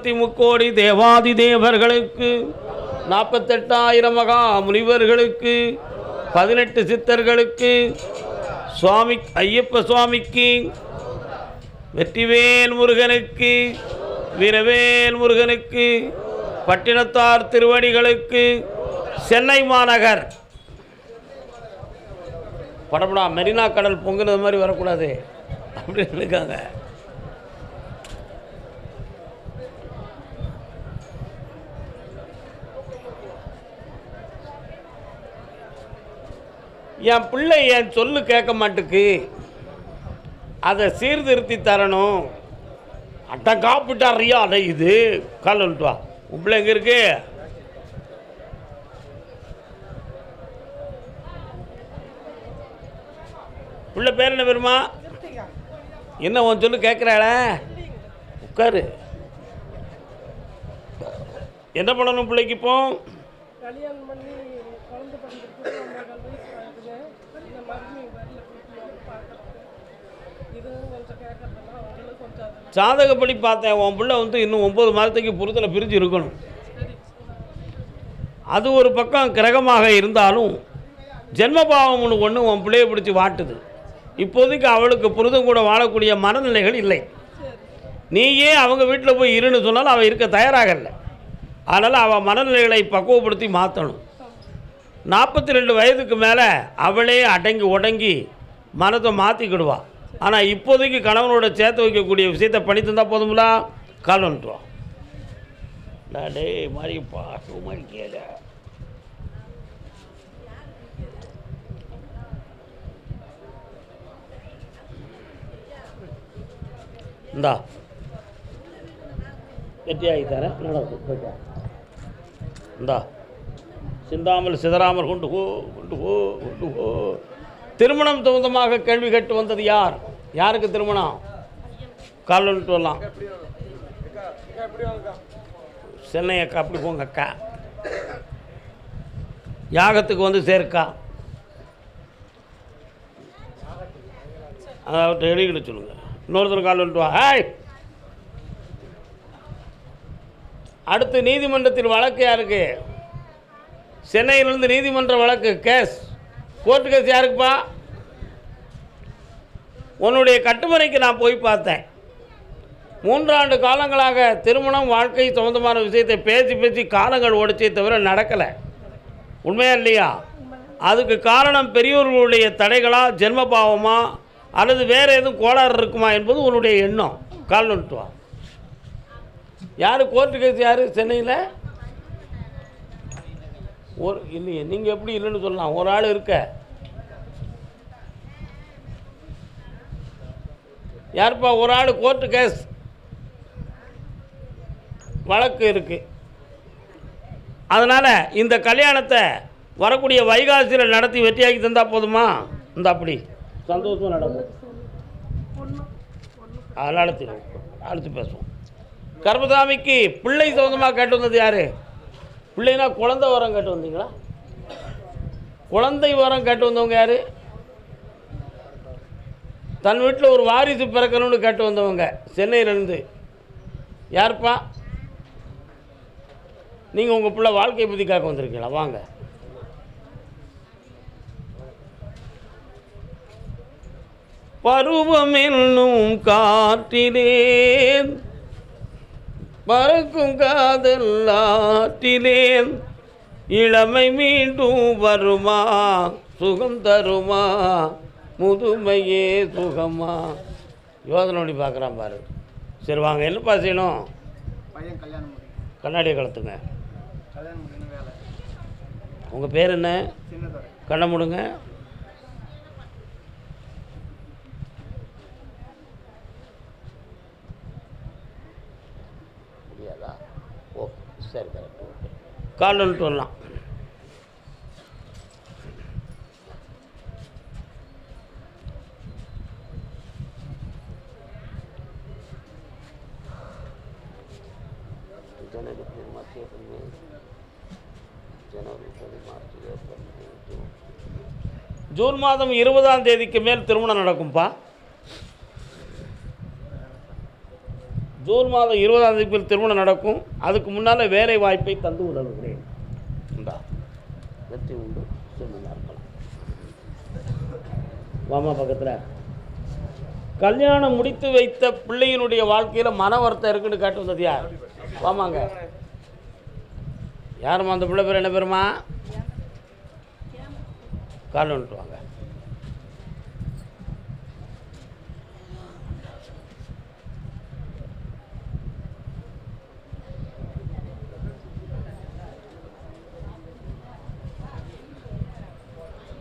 முப்பத்தி முக்கோடி தேவாதி தேவர்களுக்கு நாற்பத்தெட்டாயிரம் மகா முனிவர்களுக்கு பதினெட்டு சித்தர்களுக்கு சுவாமி ஐயப்ப சுவாமிக்கு வெற்றிவேல் முருகனுக்கு வீரவேல் முருகனுக்கு பட்டினத்தார் திருவடிகளுக்கு சென்னை மாநகர். படப்படா மெரினா கடல் பொங்குனது மாதிரி வரக்கூடாது. அப்படின்னு இருக்காங்க என் பிள்ளை என் சொல்லு கேட்க மாட்டுக்கு. அதை சீர்திருத்தி தரணும். அட்டை காப்பிட்டாரியா அதை இது? கால் வா. உன் பிள்ளை எங்கே இருக்கு? பிள்ளை பேர் என்ன பெருமா? என்ன உன் சொல்லு கேட்குறாள? உட்காரு. என்ன பண்ணணும் பிள்ளைக்கு இப்போ? சாதகப்படி பார்த்தேன் உன் பிள்ளை வந்து இன்னும் ஒம்பது மாதத்துக்கு புறத்தில் பிரிஞ்சு இருக்கணும். அது ஒரு பக்கம் கிரகமாக இருந்தாலும் ஜென்மபாவம் ஒன்று ஒன்று உன் பிள்ளையை பிடிச்சி வாட்டுது. இப்போதைக்கு அவளுக்கு புரிதம் கூட வாழக்கூடிய மனநிலைகள் இல்லை. நீயே அவங்க வீட்டில் போய் இருன்னு சொன்னாலும் அவள் இருக்க தயாராகலை. அதனால் அவள் மனநிலைகளை பக்குவப்படுத்தி மாற்றணும் நாற்பத்தி ரெண்டு வயதுக்கு மேலே அவளே அடங்கி உடங்கி மனத்தை மாற்றிக்கிடுவாள் ஆனால் இப்போதைக்கு கணவனோட சேர்த்து வைக்கக்கூடிய விஷயத்தை பண்ணி தந்தால் போதுங்களா கால் வந்துட்டு நான் டேய் மாதிரிப்பா சும்மா கேள இந்தா. வெற்றியாகி தரேன் நடக்கும் இந்தா. சிந்தாமல் சிதறாமல் கொண்டு போ கொண்டு போ கொண்டு போ. திருமணம் சம்பந்தமாக கேள்வி கேட்டு வந்தது யார்? யாருக்கு திருமணம்? கால் வந்துட்டு வரலாம். சென்னை அக்கா அப்படி போங்க அக்கா. யாகத்துக்கு வந்து சேர்க்கா. அதாவது எழுதிக்கிட்டு சொல்லுங்க. இன்னொருத்தர் கால் வந்துட்டு வா. ஹாய்! அடுத்து நீதிமன்றத்தில் வழக்கு யாருக்கு? சென்னையிலிருந்து நீதிமன்ற வழக்கு கேஸ். Court case யாருக்குப்பா? உன்னுடைய கட்டுமனைக்கு நான் போய் பார்த்தேன். மூன்றாண்டு காலங்களாக திருமணம் வாழ்க்கை சம்மந்தமான விஷயத்தை பேசி பேசி காலங்கள் ஓடிச்சே தவிர நடக்கலை. உண்மையா இல்லையா? அதுக்கு காரணம் பெரியோர்களுடைய தடைகளா ஜென்மபாவமா அல்லது வேறு எதுவும் கோளாறு இருக்குமா என்பது உன்னுடைய எண்ணம். கால் வந்துட்டு யார் கோர்ட்டு கேஸ் யார்? சென்னையில்? ஒரு இல்லையே நீங்கள் எப்படி இல்லைன்னு சொல்லலாம். ஒரு ஆள் இருக்க. யாருப்பா ஒரு ஆள் கோர்ட்டு கேஸ் வழக்கு இருக்குது அதனால் இந்த கல்யாணத்தை வரக்கூடிய வைகாசியில் நடத்தி வெற்றியாக்கி தந்தால் போதுமா? இந்த அப்படி. சந்தோஷமாக நடக்கும் அதனால் அடுத்து அடுத்து பேசுவோம். கர்மசாமிக்கு பிள்ளை சம்மந்தமாக கேட்டு வந்தது யார்? பிள்ளைனா குழந்தை வரம் கேட்டு வந்தீங்களா? குழந்தை வரம் கேட்டு வந்தவங்க யார்? தன் வீட்டில் ஒரு வாரிசு பிறக்கணும்னு கேட்டு வந்தவங்க சென்னையிலேருந்து. யாருப்பா? நீங்கள் உங்கள் பிள்ளை வாழ்க்கையை பற்றி கேட்க வந்திருக்கீங்களா? வாங்க. பருவம் என்னும் காற்றிலேன் பறக்கும் காதல் ஆற்றிலேன் இளமை மீண்டும் வருமா? சுகம் தருமா? முதுமையே சுகமா. யோசனை பண்ணி பார்க்குறான் பாரு. சரி வாங்க என்னப்பா செய்யணும்? பையன் கல்யாணம் முடியும் கண்ணாடியை கலத்துங்க உங்கள் பேர் என்ன? கண்ணை முடுங்க. முடியாதா ஓ சரி கரெக்ட் ஓகே கால் வந்துட்டு வரலாம். ஜூன் மாதம் இருபதாம் தேதிக்கு மேல் திருமணம் நடக்கும்ப்பா ஜூன் மாதம் இருபதாம் தேதி திருமணம் நடக்கும். அதுக்கு முன்னால் வேலை வாய்ப்பை தந்து உதவுகிறேன். இந்தா. வெற்றி உண்டு. செல்வமாக இருக்கலாம் வாமா பக்கத்தில். கல்யாணம் முடித்து வைத்த பிள்ளையினுடைய வாழ்க்கையில் மன வருத்தம் இருக்குன்னு காட்டு வந்தது யார்? வாமாங்க. யாரும்மா அந்த பிள்ளை பேர்? என்ன பேருமா கால் வந்துட்டு வாங்க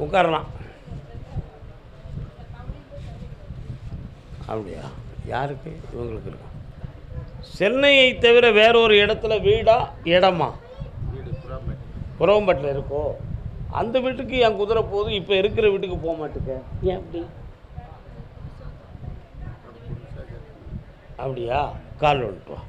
உட்காரலாம். அப்படியா? யாருக்கு? இவங்களுக்கு இருக்கா சென்னையை தவிர வேற ஒரு இடத்துல வீடா இடமா? குரவம்பட்டில் இருக்கோ? அந்த வீட்டுக்கு என் குதிரை போதும் இப்போ இருக்கிற வீட்டுக்கு போக மாட்டேங்க ஏன் அப்படி? அப்படியா? கால் வந்துட்டு வா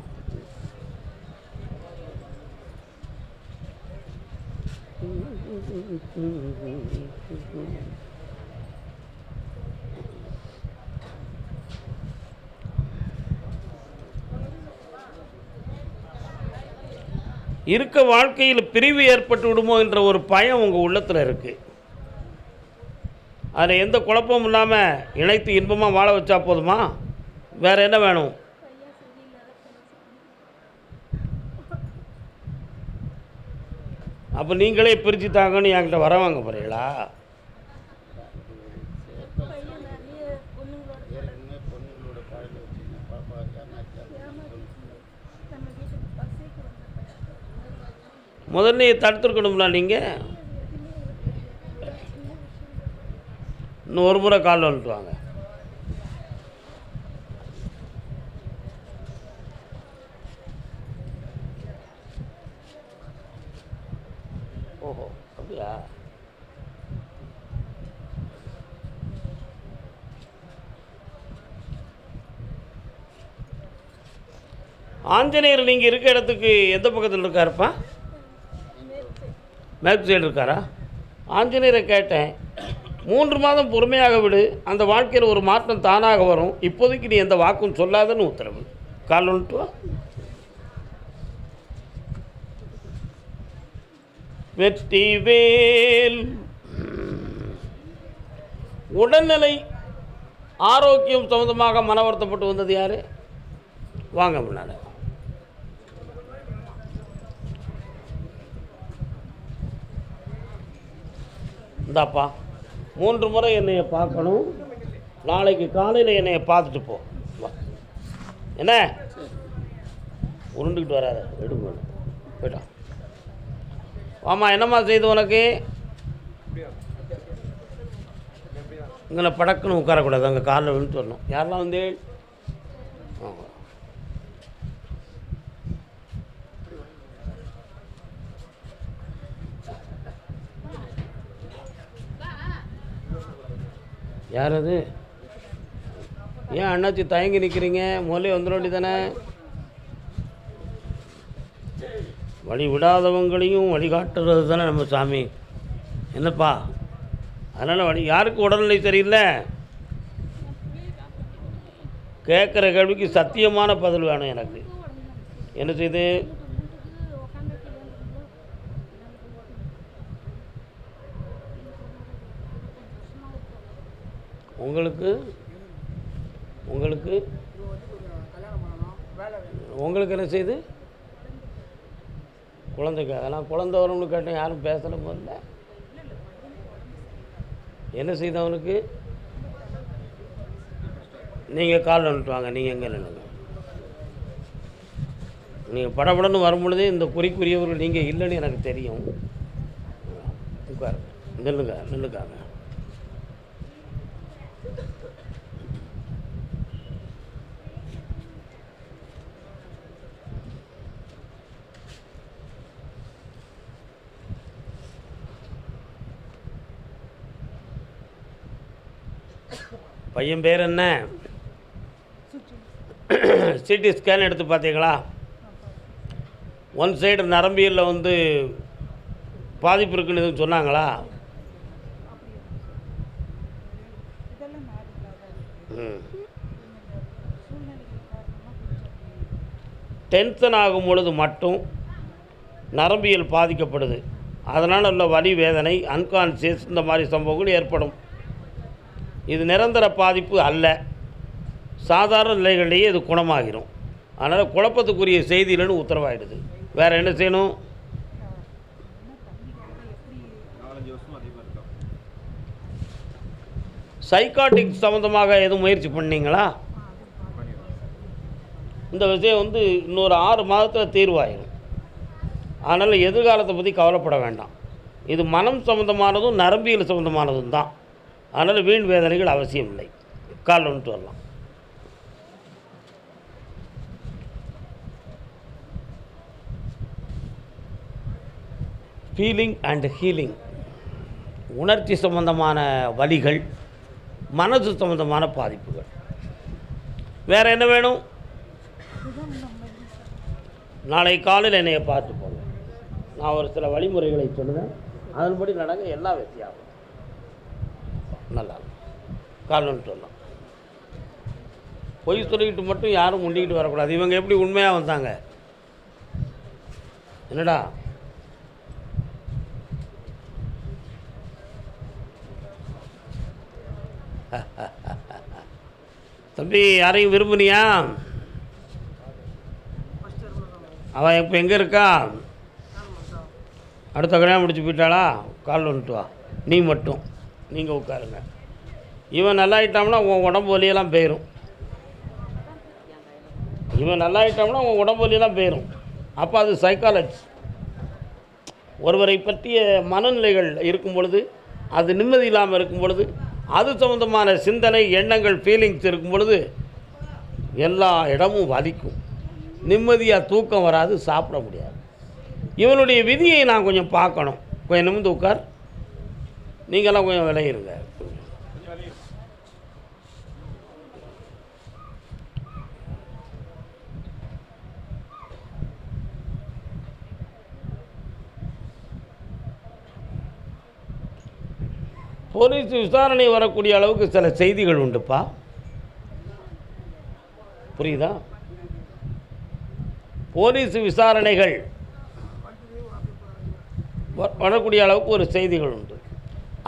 இருக்க வாழ்க்கையில் பிரிவு ஏற்பட்டு விடுமோ என்ற ஒரு பயம் உங்கள் உள்ளத்தில் இருக்குது அதில் எந்த குழப்பமும் இல்லாமல் இணைத்து இன்பமாக வாழ வச்சா போதுமா? வேறு என்ன வேணும்? அப்போ நீங்களே பிரித்து தாங்கன்னு என்கிட்ட வரவாங்க போகிறீங்களா முதல்ல தடுத்துருக்கணும்ல நீங்கள் இன்னும் ஒரு முறை கால் வந்துட்டு வாங்க. ஓஹோ அப்படியா? ஆஞ்சநேயர் நீங்கள் இருக்க இடத்துக்கு எந்த பக்கத்தில் இருக்காருப்பா? மேற்கு சைடு இருக்காரா? ஆஞ்சநேயரை கேட்டேன் மூன்று மாதம் பொறுமையாக விடு அந்த வாழ்க்கையில் ஒரு மாற்றம் தானாக வரும். இப்போதைக்கு நீ எந்த வாக்கும் சொல்லாதன்னு உத்தரவு. கால் ஒன்று வா. வெற்றி வேல். உடல்நிலை ஆரோக்கியம் சம்மந்தமாக மன வருத்தப்பட்டு வந்தது யார்? வாங்க முன்னால். இந்தாப்பா மூன்று முறை என்னையை பார்க்கணும். நாளைக்கு காலையில் என்னையை பார்த்துட்டு போ. என்ன? உருண்டுக்கிட்டு வராத. எடுங்க போயிட்டான் ஆமா என்னம்மா செய்து உனக்கு? இங்கே படக்குன்னு உட்காரக்கூடாது. அங்கே காலில் விழுந்து வரணும். யாரெல்லாம் வந்து ஆமாம் யார் அது ஏன் அண்ணாச்சி தயங்கி நிற்கிறீங்க முதல்ல வந்துட வேண்டியதானே வழி விடாதவங்களையும் வழிகாட்டுறது தானே நம்ம சாமி. என்னப்பா? அதனால் வழி யாருக்கு உடல்நிலை சரியில்லை? கேட்குற கேள்விக்கு சத்தியமான பதில் வேணும் எனக்கு. என்ன செய்து? உங்களுக்கு உங்களுக்கு உங்களுக்கு என்ன செய்யுது குழந்தைக்கு அதெல்லாம் குழந்த வரவங்களுக்கு கேட்டேன் யாரும் பேசல முதல்ல. என்ன செய்து அவனுக்கு? நீங்கள் கால் வந்துட்டு வாங்க நீங்கள் எங்கே நின்னுங்க நீங்கள் படபடன்னு வரும் பொழுதே இந்த குறிக்குரியவர்கள் நீங்கள் இல்லைன்னு எனக்கு தெரியும். உட்காருங்க நில்லுங்க நில்லுக்காங்க பையன் பேர் என்ன? சிடி ஸ்கேன் எடுத்து பார்த்தீங்களா? ஒன் சைடு நரம்பியலில் வந்து பாதிப்பு இருக்குன்னு எதுவும் சொன்னாங்களா? டென்ஷன் ஆகும் பொழுது மட்டும் நரம்பியல் பாதிக்கப்படுது. அதனால் உள்ள வலி வேதனை அன்கான்சியஸ் இந்த மாதிரி சம்பவங்கள் ஏற்படும். இது நிரந்தர பாதிப்பு அல்ல. சாதாரண நிலைகளிலேயே இது குணமாகிரும். அதனால் குழப்பத்துக்குரிய செய்திகள்னு உத்தரவாயிடுது. வேறு என்ன செய்யணும்? சைக்காட்டிக் சம்மந்தமாக எதுவும் முயற்சி பண்ணீங்களா? இந்த விஷயம் வந்து இன்னொரு ஆறு மாதத்தில் தீர்வாயிரும். அதனால் எதிர்காலத்தை பற்றி கவலைப்பட வேண்டாம். இது மனம் சம்மந்தமானதும் நரம்பியல் சம்மந்தமானதும் தான். அதனால் வீண் வேதனைகள் அவசியம் இல்லை. கால் வந்துட்டு வரலாம். ஃபீலிங் அண்ட் ஹீலிங் உணர்ச்சி சம்பந்தமான வலிகள் மனசு சம்பந்தமான பாதிப்புகள். வேறு என்ன வேணும்? நாளை காலையில் என்னையை பார்த்து போங்க நான் ஒரு சில வழிமுறைகளை சொல்லுவேன். அதன்படி நடங்க எல்லாம் வெற்றியாகும். நல்லா இருக்கும். சொல்லலாம். பொய் சொல்லிக்கிட்டு மட்டும் யாரும் முண்டிக்கிட்டு வரக்கூடாது. இவங்க எப்படி உண்மையாக வந்தாங்க? என்னடா? தம்பி யாரையும் விரும்புனியா? அவன் இப்போ எங்கே இருக்கா? அடுத்த கல்யாணம் முடிச்சு போயிட்டாளா? கால் வந்துட்டு வா. நீ மட்டும். நீங்கள் உட்காருங்க. இவன் நல்லாயிட்டான்னா உன் உடம்பு வலியெல்லாம் போயிடும் இவன் நல்லா நல்லாயிட்டான்னா உன் உடம்பு வலியெல்லாம் போயிடும் அப்போ அது சைக்காலஜி ஒருவரை பற்றிய மனநிலைகள் இருக்கும் பொழுது அது நிம்மதி இல்லாமல் இருக்கும் பொழுது அது சம்மந்தமான சிந்தனை எண்ணங்கள் ஃபீலிங்ஸ் இருக்கும் பொழுது எல்லா இடமும் வலிக்கும். நிம்மதியாக தூக்கம் வராது சாப்பிட முடியாது. இவனுடைய விதியை நான் கொஞ்சம் பார்க்கணும். கொஞ்சம் நிமிந்து உட்கார். நீங்களாம் கொஞ்சம் விளையிருங்க போலீஸ் விசாரணை வரக்கூடிய அளவுக்கு சில செய்திகள் உண்டுப்பா. புரியுதா? போலீஸ் விசாரணைகள் வ- வரக்கூடிய அளவுக்கு ஒரு செய்திகள் உண்டு.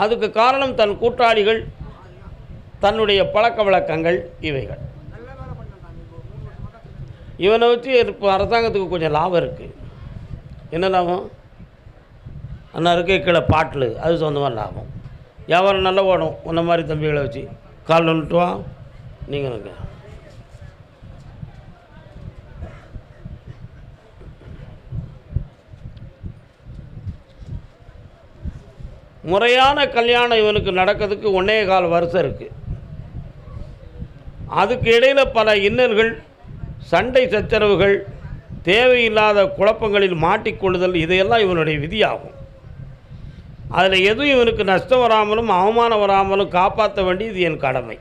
அதுக்கு காரணம் தன் கூட்டாளிகள் தன்னுடைய பழக்க வழக்கங்கள் இவைகள். இவனை வச்சு இப்போ அரசாங்கத்துக்கு கொஞ்சம் லாபம் இருக்குது என்ன லாபம்? அண்ணா இருக்க கீழே பாட்டில் அது சொந்தமாக லாபம். வியாபாரம் நல்லா ஓடும். உன்ன மாதிரி தம்பிகளை வச்சு கால் வந்துட்டு நீங்கள் முறையான கல்யாணம் இவனுக்கு நடக்கிறதுக்கு ஒன்னே கால் வருஷம் இருக்குது அதுக்கு இடையில் பல இன்னல்கள் சண்டை சச்சரவுகள் தேவையில்லாத குழப்பங்களில் மாட்டிக்கொள்ளுதல் இதையெல்லாம் இவனுடைய விதியாகும். அதில் எதுவும் இவனுக்கு நஷ்டம் வராமலும் அவமானம் வராமலும் காப்பாற்ற வேண்டியது என் கடமை.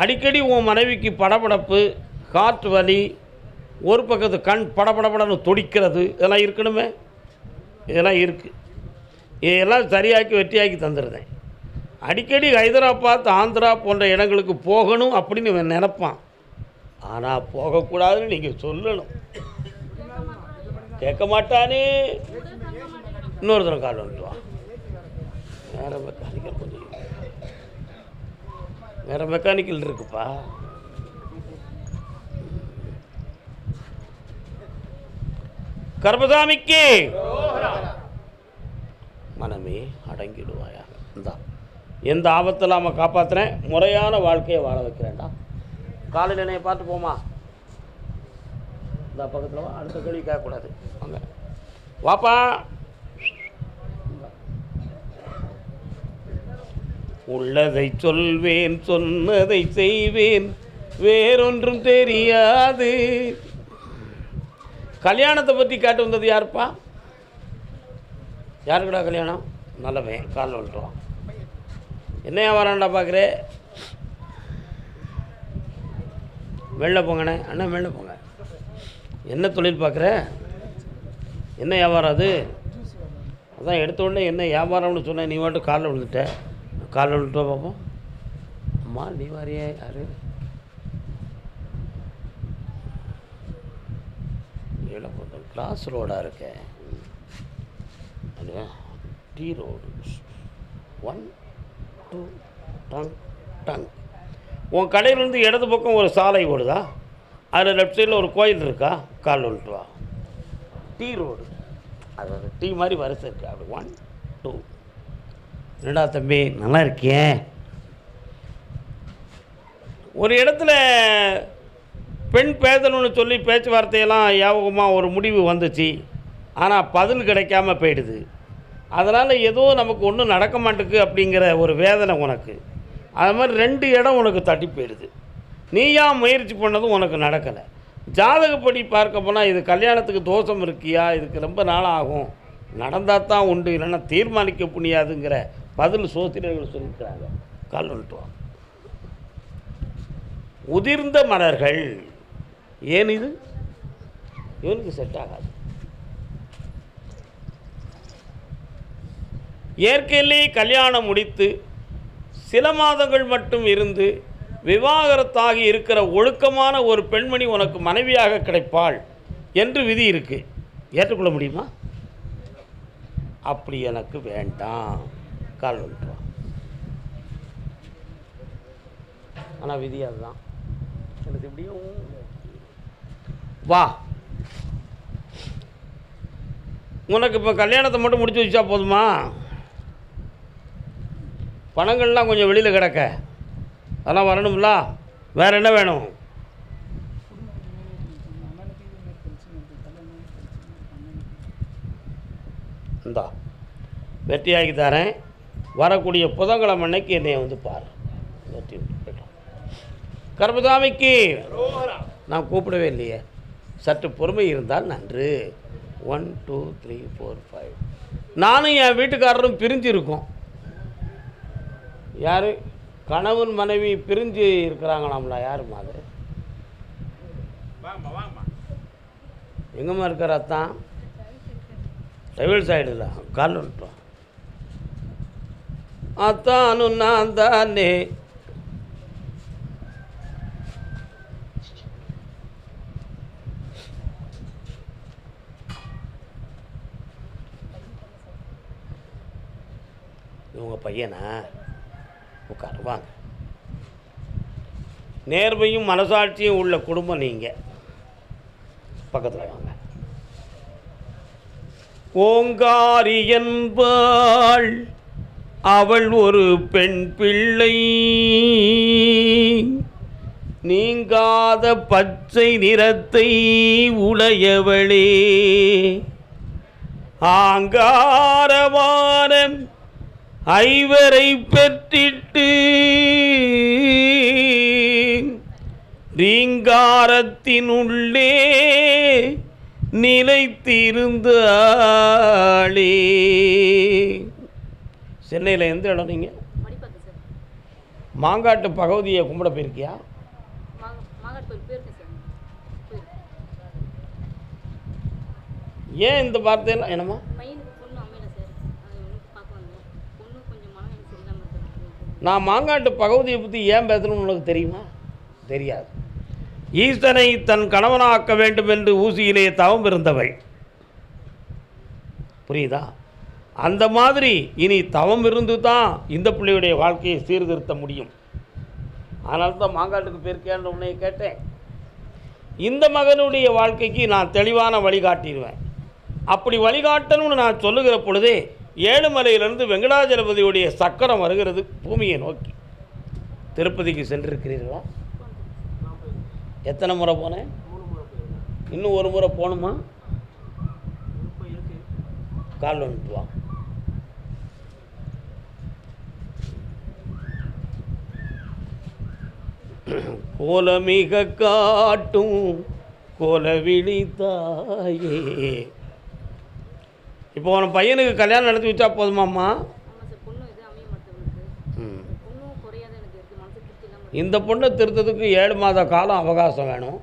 அடிக்கடி உன் மனைவிக்கு படபடப்பு காற்று வலி ஒரு பக்கத்து கண் படபடபடன்னு துடிக்கிறது இதெல்லாம் இருக்கணுமே? இதெல்லாம் இருக்குது இதெல்லாம் சரியாக்கி வெற்றியாக்கி தந்துடுறேன் அடிக்கடி ஹைதராபாத் ஆந்திரா போன்ற இடங்களுக்கு போகணும் அப்படின்னு இவன் நினப்பான். ஆனால் போகக்கூடாதுன்னு நீங்கள் சொல்லணும். கேட்க மாட்டானே. இன்னொரு தடவை கால் வந்துடுவான் வேறு மெக்கானிக்கல் கொஞ்சம் வேறு மெக்கானிக்கல் இருக்குப்பா. கர்மசாமிக்கு! மனமே அடங்கிடுவாயாக. இந்தா. எந்த ஆபத்தில் இல்லாமல் காப்பாற்றுறேன் முறையான வாழ்க்கையை வாழ வைக்கிறேன்டா. காலையில் என்னைய பார்த்து போமா இந்த பக்கத்தில் அடுத்த கேள்வி கேட்கக்கூடாது. வாங்க. வாப்பா. உள்ளதை சொல்வேன் சொன்னதை செய்வேன். வேறொன்றும் தெரியாது. கல்யாணத்தை பற்றி கேட்டு வந்தது யாருப்பா? யாருக்குடா கல்யாணம்? நல்லவன் காலில் விட்டுருவான் என்ன வியாபாரம்டா பார்க்குறே? வெளில போங்கண்ணே. அண்ணா வெளில போங்க. என்ன தொழில் பார்க்குற? என்ன வியாபாரம் அது? அதான் எடுத்த உடனே என்ன வியாபாரம்னு சொன்னேன். நீ மட்டும் காலில் விழுந்துட்ட. காலில் விழுந்துட்டா பார்ப்போம். அம்மா நீ வாரியே யாரு? கிளாஸ் ரோடாக இருக்கேன் அது டீ ரோடு ஒன் டூ டங் டங் உன் கடையிலேருந்து இடது பக்கம் ஒரு சாலை ஓடுதா? அதில் லெஃப்ட் சைடில் ஒரு கோயில் இருக்கா? கால் வந்துட்டு வா. டீ ரோடு அது ஒரு டீ மாதிரி வரிசை இருக்கு. அப்படி ஒன் டூ என்னடா தம்பி நல்லா இருக்கியே? ஒரு இடத்துல பெண் பேசணும்னு சொல்லி பேச்சுவார்த்தையெல்லாம் யாபகமாக ஒரு முடிவு வந்துச்சு. ஆனால் பதில் கிடைக்காம போயிடுது. அதனால் ஏதோ நமக்கு ஒன்றும் நடக்க மாட்டேக்கு அப்படிங்கிற ஒரு வேதனை உனக்கு. அது மாதிரி ரெண்டு இடம் உனக்கு தட்டி போயிடுது. நீயா முயற்சி பண்ணதும் உனக்கு நடக்கலை. ஜாதகப்படி பார்க்க போனால் இது கல்யாணத்துக்கு தோஷம் இருக்கியா? இதுக்கு ரொம்ப நாள் ஆகும். நடந்தால் தான் உண்டு இல்லைன்னா தீர்மானிக்க முடியாதுங்கிற பதில் சோத்திரர்கள் சொல்லியிருக்கிறாங்க. கால் உதிர்ந்த மலர்கள். ஏன் இது? இவனுக்கு செட் ஆகாது. இயற்கையிலே கல்யாணம் முடித்து சில மாதங்கள் மட்டும் இருந்து விவாகரத்தாகி இருக்கிற ஒழுக்கமான ஒரு பெண்மணி உனக்கு மனைவியாக கிடைப்பாள் என்று விதி இருக்கு. ஏற்றுக்கொள்ள முடியுமா? அப்படி எனக்கு வேண்டாம். கால் வந்துட்டு ஆனால் விதி அதுதான். எனக்கு எப்படியும் வா. உனக்கு இப்போ கல்யாணத்தை மட்டும் முடிச்சு வச்சா போதுமா? பணங்கள்லாம் கொஞ்சம் வெளியில் கிடக்க. அதெல்லாம் வரணும்ல? வேறு என்ன வேணும்? இந்தா வெற்றியாகி தரேன். வரக்கூடிய புதன்கிழமை அன்னைக்கு என்னை வந்து பாரு. வெற்றி போயிட்டோம் நான் கூப்பிடவே இல்லையே. சற்று பொறுமை இருந்தால் நன்று. One two three four five நானும் என் வீட்டுக்காரரும் பிரிஞ்சு இருக்கோம். யார்? கணவன் மனைவி பிரிஞ்சு இருக்கிறாங்களாம்ல யாரும்மா அது? எங்கம்மா இருக்கிற அத்தான்? டெவில் சைடில் கால் விட்டுருவான் அத்தானு நான் தானே. இவங்க பையனா? உட்காரு வாங்க நேர்மையும் மனசாட்சியும் உள்ள குடும்பம் நீங்கள் பக்கத்தில் வாங்க. ஓங்காரி என்பாள் அவள் ஒரு பெண் பிள்ளை. நீங்காத பச்சை நிறத்தை உடையவளே. ஆங்காரமான ஐவரை பெற்றிட்டு ரீங்காரத்தினுள்ளே நிலைத்திருந்தாளே சென்னையில் எந்த இடம் நீங்கள் மாங்காட்டு பகவதியை கும்பிட போயிருக்கியா? ஏன் இந்த வார்த்தையெல்லாம் என்னம்மா பையனுக்கு பொண்ணு அமையல சார் அது ஒன்று பார்க்க வந்தேன் பொண்ணு கொஞ்சம் மனநிலை சரியில்லாமல் இருக்கிறது நான் மாங்காட்டு பகவதியை பற்றி ஏன் பேசணும்னு உனக்கு தெரியுமா? தெரியாது. ஈசனை தன் கணவனாக்க வேண்டும் என்று ஊசியிலே தவம் இருந்தவள் புரியுதா? அந்த மாதிரி இனி தவம் இருந்து தான் இந்த பிள்ளையுடைய வாழ்க்கையை சீர்திருத்த முடியும். அதனால தான் மாங்காட்டுக்கு போயிருக்கேன்னு உன்னை கேட்டேன். இந்த மகனுடைய வாழ்க்கைக்கு நான் தெளிவான வழிகாட்டிடுவேன். அப்படி வழிகாட்டணும்னு நான் சொல்லுகிற பொழுதே ஏழுமலையிலிருந்து வெங்கடாஜலபதியுடைய சக்கரம் வருகிறது பூமியை நோக்கி. திருப்பதிக்கு சென்றிருக்கிறீர்களா? எத்தனை முறை போனேன்? இன்னும் ஒரு முறை போகணுமா? கால் வந்துட்டு வா. கோலமிக காட்டும் கோலவிழி தாயே. இப்போ உன் பையனுக்கு கல்யாணம் நடத்தி வச்சா போதுமாம்மா? இந்த பொண்ணை திருத்தத்துக்கு ஏழு மாத காலம் அவகாசம் வேணும்.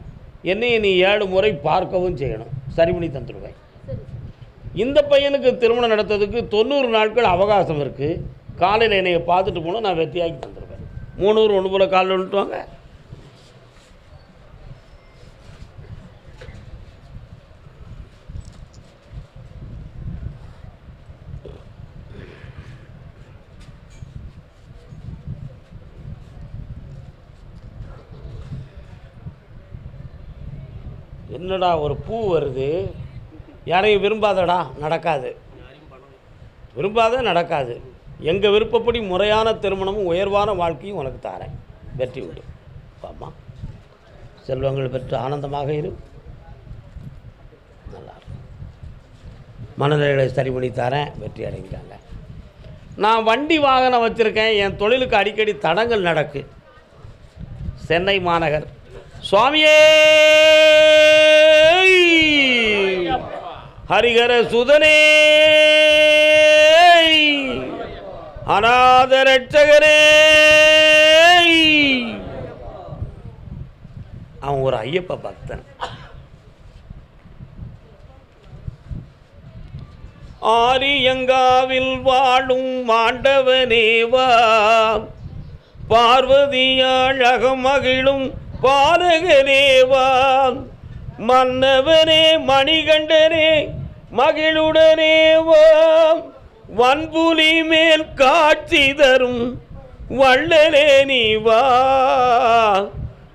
என்னையும் நீ ஏழு முறை பார்க்கவும் செய்யணும். சரி பண்ணி தந்துடுவேன். இந்த பையனுக்கு திருமணம் நடத்துறதுக்கு தொண்ணூறு நாட்கள் அவகாசம் இருக்குது காலையில் என்னைய பார்த்துட்டு போனால் நான் வெற்றியாக்கி தந்துடுவேன். மூணூறு ஒன்று போல் காலில் வந்துட்டு என்னடா ஒரு பூ வருது? யாரையும் விரும்பாதடா நடக்காது. விரும்பாத நடக்காது. எங்கள் விருப்பப்படி முறையான திருமணமும் உயர்வான வாழ்க்கையும் உனக்கு தாரேன். வெற்றி உண்டு. பாம்மா செல்வங்கள் பெற்று ஆனந்தமாக இரு. நல்லா இருக்கும் மனநிலைகளை சரி பண்ணி தரேன். வெற்றி அடைஞ்சாங்க நான் வண்டி வாகனம் வச்சுருக்கேன். என் தொழிலுக்கு அடிக்கடி தடங்கள் நடக்கு. சென்னை மாநகர். சுவாமியே! ஹரிகர சுதனே! அநாத ரட்சகரே அவன் ஒரு ஐயப்ப பக்தன். ஆரியங்காவில் வாழும் மாண்டவனேவா பார்வதியாழக மகிழும் பாரகனேவா மன்னவனே மணிகண்டனே மகிழுடனேவா வன்புலி மேல் காட்சி தரும் வள்ளலே நீ வா.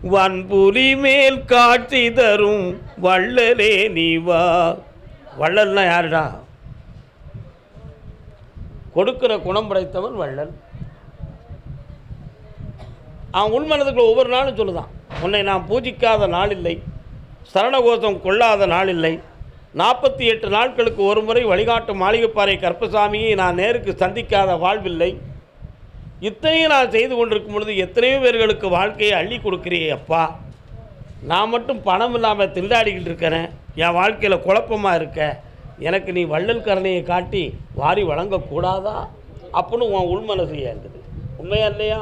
வன்புலி மேல் காட்சி தரும் வள்ளலே நீ வா. வள்ளல்னா யாருடா? கொடுக்கிற குணம் படைத்தவன் வள்ளல். அவன் உள்மனதுக்குள்ள ஒவ்வொரு நாளும் சொல்லுதான். உன்னை நான் பூஜிக்காத நாள் இல்லை சரணகோஷம் கொள்ளாத நாள் இல்லை நாற்பத்தி எட்டு நாட்களுக்கு ஒரு முறை வழிகாட்டு மாளிகைப்பாறை கற்பசாமியை நான் நேருக்கு சந்திக்காத வாழ்வில்லை. இத்தனையும் நான் செய்து கொண்டிருக்கும் பொழுது எத்தனையோ பேர்களுக்கு வாழ்க்கையை அள்ளி கொடுக்குறியே அப்பா. நான் மட்டும் பணம் இல்லாமல் திண்டாடிக்கிட்டு இருக்கிறேன் என் வாழ்க்கையில் குழப்பமாக இருக்க? எனக்கு நீ வள்ளல் கருணையை காட்டி வாரி வழங்கக்கூடாதா அப்படின்னு உன் உள்மனசு ஏங்குது உண்மையா இல்லையா?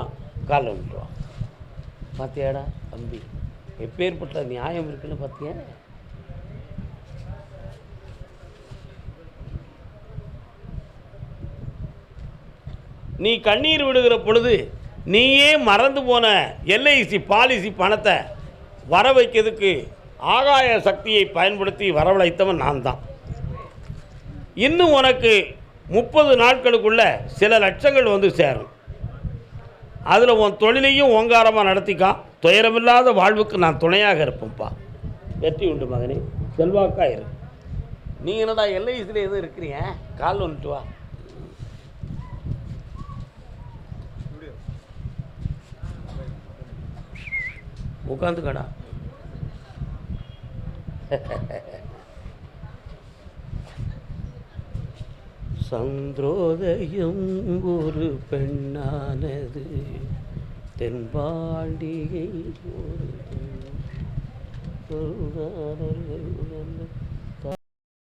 காலில் விட்டுருவான் பார்த்தியாடா தம்பி எப்பேற்பட்ட நியாயம் இருக்குன்னு பார்த்தியா நீ கண்ணீர் விடுகிற பொழுது நீயே மறந்து போன எல்ஐசி பாலிசி பணத்தை வர வைக்கிறதுக்கு ஆகாய சக்தியை பயன்படுத்தி வரவழைத்தவன் நான் தான் இன்னும் உனக்கு முப்பது நாட்களுக்குள்ள சில லட்சங்கள் வந்து சேரும். அதில் உன் தொழிலையும் ஓங்காரமாக நடத்திக்கான் துயரமில்லாத வாழ்வுக்கு நான் துணையாக இருப்பேன்ப்பா. வெற்றி உண்டு மகனே. செல்வாக்காக இரு. நீ என்னடா எல்ஐசியில் எதுவும் இருக்கிறீங்க கால் வந்துட்டு வா. உட்காந்துக்கடா. சந்திரோதயம் ஒரு பெண்ணானது. தென்பாண்டிகை ஒரு